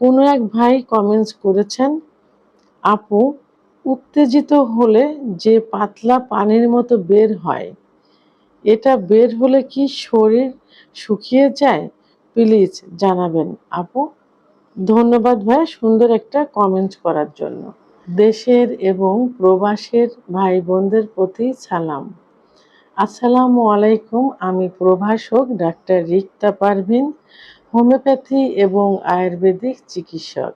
কোনো এক ভাই কমেন্টস করেছেন, আপু, উত্তেজিত হলে যে পাতলা পানির মতো বের হয়, এটা বের হলে কি শরীর শুকিয়ে যায়? প্লিজ জানাবেন, আপু। ধন্যবাদ ভাই সুন্দর একটা কমেন্ট করার জন্য। দেশের এবং প্রবাসের ভাই বোনদের প্রতি সালাম। আসসালামু আলাইকুম, আমি প্রভাষক ডাক্তার রিক্তা পারভিন। হোমিওপ্যাথি এবং আয়ুর্বেদিক চিকিৎসক।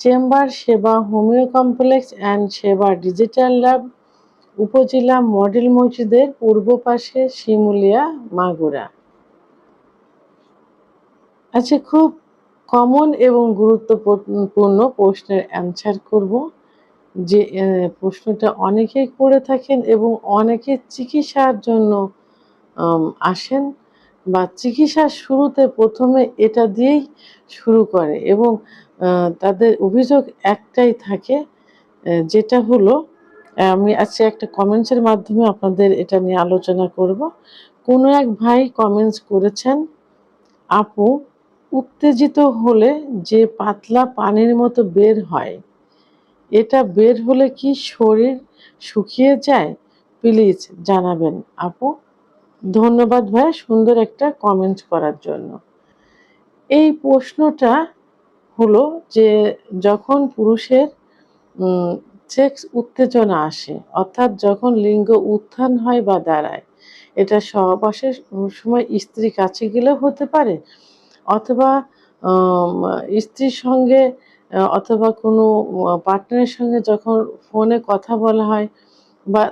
Chamber Seba homeo complex and Seba digital lab উপজেলা মডেল মসজিদের পূর্ব পাশে শিমুলিয়া মাগুরা। আচ্ছা খুব কমন এবং গুরুত্বপূর্ণ প্রশ্নের অ্যান্সার করব যে প্রশ্নটা অনেকেই করে থাকেন এবং অনেকে চিকিৎসার জন্য আসেন। বা চিকিৎসার শুরুতে প্রথমে এটা দিয়েই শুরু করে এবং তাদের অভিযোগ একটাই থাকে যেটা হলো, আমি আজকে একটা কমেন্টসের মাধ্যমে আপনাদের এটা নিয়ে আলোচনা করব। কোনো এক ভাই কমেন্টস করেছেন, আপু, উত্তেজিত হলে যে পাতলা পানির মতো বের হয়, এটা বের হলে কি শরীর শুকিয়ে যায়? প্লিজ জানাবেন, আপু। ধন্যবাদ ভাই সুন্দর একটা কমেন্ট করার জন্য। এই প্রশ্নটা হলো যে যখন পুরুষের সেক্স উত্তেজনা আসে, অর্থাৎ যখন লিঙ্গ উত্থান হয় বা দাঁড়ায়, এটা সহবাসের সময় স্ত্রী কাছে গেলেও হতে পারে, অথবা স্ত্রীর সঙ্গে, অথবা কোনো পার্টনারের সঙ্গে যখন ফোনে কথা বলা হয় বা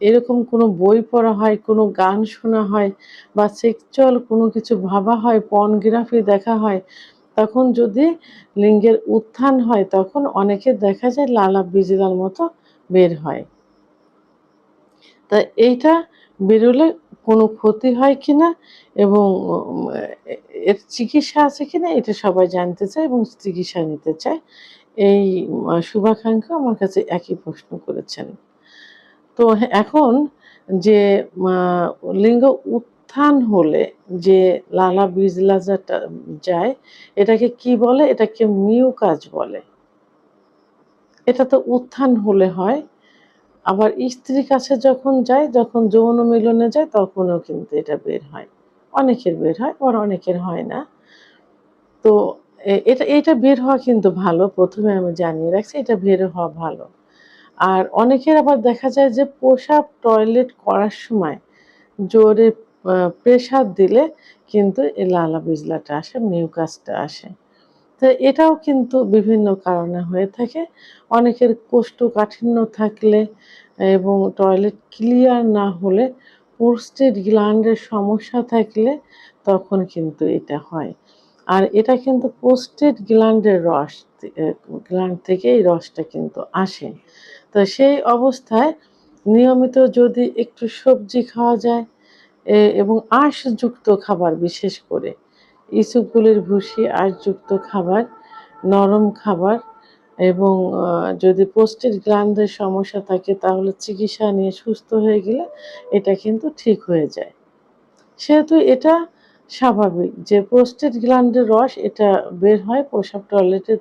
এরকম কোনো বই পড়া হয়, কোনো গান শোনা হয় বা সেক্সুয়াল কোনো কিছু ভাবা হয় পর্নোগ্রাফি দেখা হয়, তখন যদি লিঙ্গের উত্থান হয়, তখন অনেকে দেখা যায় লালা বিজলার মতো বের হয়। তা এইটা বেরোলে কোনো ক্ষতি হয় কিনা এবং এর চিকিৎসা আছে কিনা এটা সবাই জানতে চায় এবং চিকিৎসা নিতে চায়। এই শুভাকাঙ্ক্ষা আমার কাছে একই প্রশ্ন করেছেন। তো এখন যে লিঙ্গ উত্থান হলে যে লালা বিজলা যেটা যায়, এটাকে কি বলে? এটাকে মিউকাজ বলে। এটা তো উত্থান হলে হয়। আবার স্ত্রীর কাছে যখন যায়, যখন যৌন মিলনে যায়, তখনও কিন্তু এটা বের হয়। অনেকের বের হয়, আবার অনেকের হয় না। তো এটা এটা বের হওয়া কিন্তু ভালো। প্রথমে আমি জানিয়ে রাখছি, এটা বের হওয়া ভালো। আর অনেকের আবার দেখা যায় যে পোশাক টয়লেট করার সময় জোরে প্রেসার দিলে কিন্তু এই লালা বিজলাটা আসে মিউকাসটা আসে। তো এটাও কিন্তু বিভিন্ন কারণে হয়ে থাকে। অনেকের কোষ্ঠকাঠিন্য থাকলে এবং টয়লেট ক্লিয়ার না হলে পোস্টেড গ্ল্যান্ডের সমস্যা থাকলে তখন কিন্তু এটা হয়। আর এটা কিন্তু পোস্টেড গ্ল্যান্ডের রস গ্ল্যান্ড থেকে এই রসটা কিন্তু আসে। তো সেই অবস্থায় নিয়মিত যদি একটু সবজি খাওয়া যায় এবং আঁশযুক্ত খাবার বিশেষ করে ইসুগুলির ভুসি, আঁশযুক্ত খাবার, নরম খাবার এবং যদি পোস্টেড গ্ল্যান্ডের সমস্যা থাকে তাহলে চিকিৎসা নিয়ে সুস্থ হয়ে গেলে এটা কিন্তু ঠিক হয়ে যায়। সেহেতু এটা স্বাভাবিক। যে পোস্টেড গ্ল্যান্ডের রস, এটা বের হয় প্রসাব টয়লেটে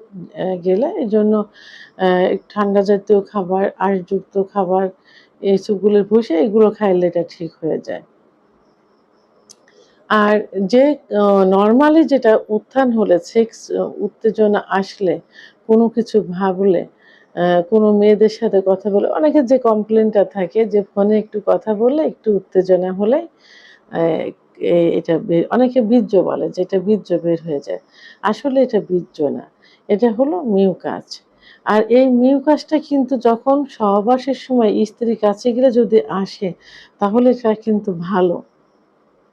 গেলে। এই জন্য ঠান্ডা জাতীয় খাবার, আঁশযুক্ত খাবার, এই ভুষে এগুলো খাইলে এটা ঠিক হয়ে যায়। আর যে নর্মালি যেটা উত্থান হলে, সেক্স উত্তেজনা আসলে, কোনো কিছু ভাবলে কোনো মেয়েদের সাথে কথা বলে অনেকের যে কমপ্লেনটা থাকে, যে ফোনে একটু কথা বললে, একটু উত্তেজনা হলে এটা অনেকে বীর্য বলে যে এটা বীর্য বের হয়ে যায়। আসলে এটা বীর্য না। এটা হলো মিউকাস আর এই মিউকাসটা কিন্তু যখন সহবাসের সময় স্ত্রীর কাছে গেলে যদি আসে, তাহলে এটা কিন্তু ভালো।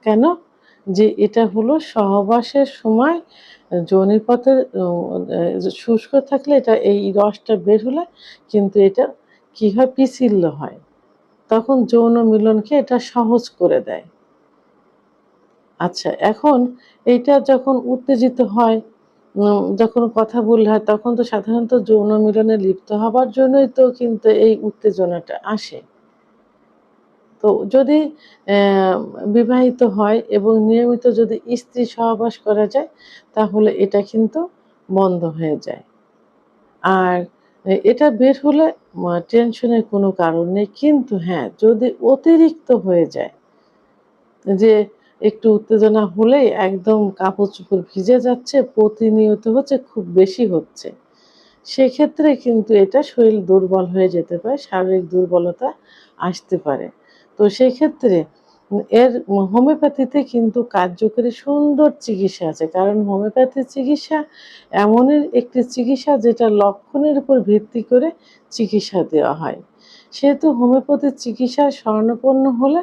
কেন? যে এটা হলো সহবাসের সময় যৌনিপথের শুষ্ক থাকলে এটা এই রসটা বের হলে কিন্তু এটা কি হয়? হয়। তখন যৌন মিলনকে এটা সহজ করে দেয়। আচ্ছা এখন এইটা যখন উত্তেজিত হয় যখন কথা বললে হয়, তখন তো সাধারণত যৌন মিলনে লিপ্ত হবার জন্যই তো কিন্তু এই উত্তেজনাটা আসে। তো যদি বিবাহিত হয় এবং নিয়মিত যদি স্ত্রী সহবাস করা যায়, তাহলে এটা কিন্তু বন্ধ হয়ে যায়। আর এটা বের হলে টেনশনের কোনো কারণ নেই। কিন্তু হ্যাঁ যদি অতিরিক্ত হয়ে যায়, যে একটু উত্তেজনা হলেই একদম কাপড় চোপড় ভিজে যাচ্ছে, প্রতিনিয়ত হচ্ছে খুব বেশি হচ্ছে। সেক্ষেত্রে কিন্তু এটা শরীর দুর্বল হয়ে যেতে পারে, শারীরিক দুর্বলতা আসতে পারে। তো সেক্ষেত্রে এর হোমিওপ্যাথিতে কিন্তু কার্যকরী সুন্দর চিকিৎসা আছে, কারণ হোমিওপ্যাথি চিকিৎসা এমনই একটি চিকিৎসা যেটা লক্ষণের উপর ভিত্তি করে চিকিৎসা দেওয়া হয়। সেহেতু হোমিওপ্যাথির চিকিৎসা স্বর্ণপন্ন হলে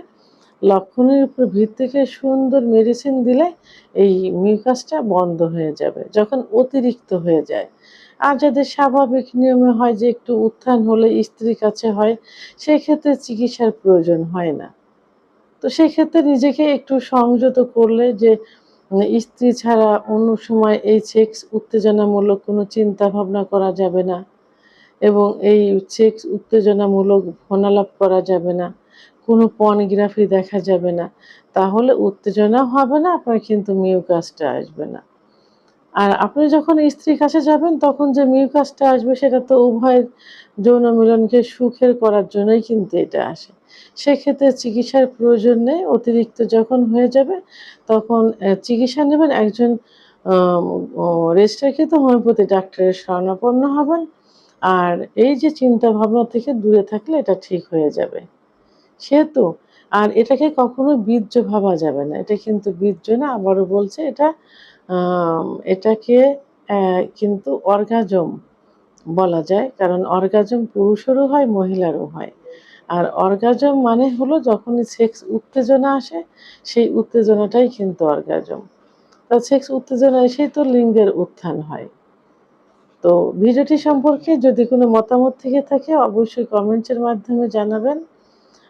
লক্ষণের উপর ভিত্তি করে সুন্দর মেডিসিন দিলে এই মিউকাসটা বন্ধ হয়ে যাবে, যখন অতিরিক্ত হয়ে যায়। আর যাদের স্বাভাবিক নিয়মে হয় যে একটু উত্থান হলে স্ত্রীর কাছে হয় সেই ক্ষেত্রে চিকিৎসার প্রয়োজন হয় না। তো সেই ক্ষেত্রে নিজেকে একটু সংযত করলে যে স্ত্রী ছাড়া অন্য সময় এই সেক্স উত্তেজনামূলক কোনো চিন্তা ভাবনা করা যাবে না এবং এই সেক্স উত্তেজনামূলক ফোনালাপ করা যাবে না। কোনো পর্নোগ্রাফি দেখা যাবে না। তাহলে উত্তেজনা হবে না, আপনার কিন্তু মিউকাসটা আসবে না। আর আপনি যখন স্ত্রীর কাছে যাবেন, তখন যে মিউকাসটা আসবে, সেটা তো উভয়ের যৌন মিলনকে সুখের করার জন্যই কিন্তু এটা আসে। সেক্ষেত্রে চিকিৎসার প্রয়োজন নেই, অতিরিক্ত যখন হয়ে যাবে, তখন চিকিৎসা নেবেন। একজন রেজিস্টারকৃত হোমিওপ্যাথি ডাক্তারের শরণাপন্ন হবেন। আর এই যে চিন্তা ভাবনা থেকে দূরে থাকলে এটা ঠিক হয়ে যাবে। সেহেতু আর এটাকে কখনো বীর্য ভাবা যাবে না। এটা কিন্তু বীর্য না, আবারও বলছে এটা এটাকে কিন্তু অর্গাজম বলা যায়। কারণ অর্গাজম পুরুষেরও হয়, মহিলারও হয়। আর অর্গাজম মানে হলো যখন সেক্স উত্তেজনা আসে, সেই উত্তেজনাটাই কিন্তু অর্গাজম। তা সেক্স উত্তেজনা এসেই তো লিঙ্গের উত্থান হয়। তো ভিডিওটি সম্পর্কে যদি কোনো মতামত থেকে থাকে, অবশ্যই কমেন্টের মাধ্যমে জানাবেন।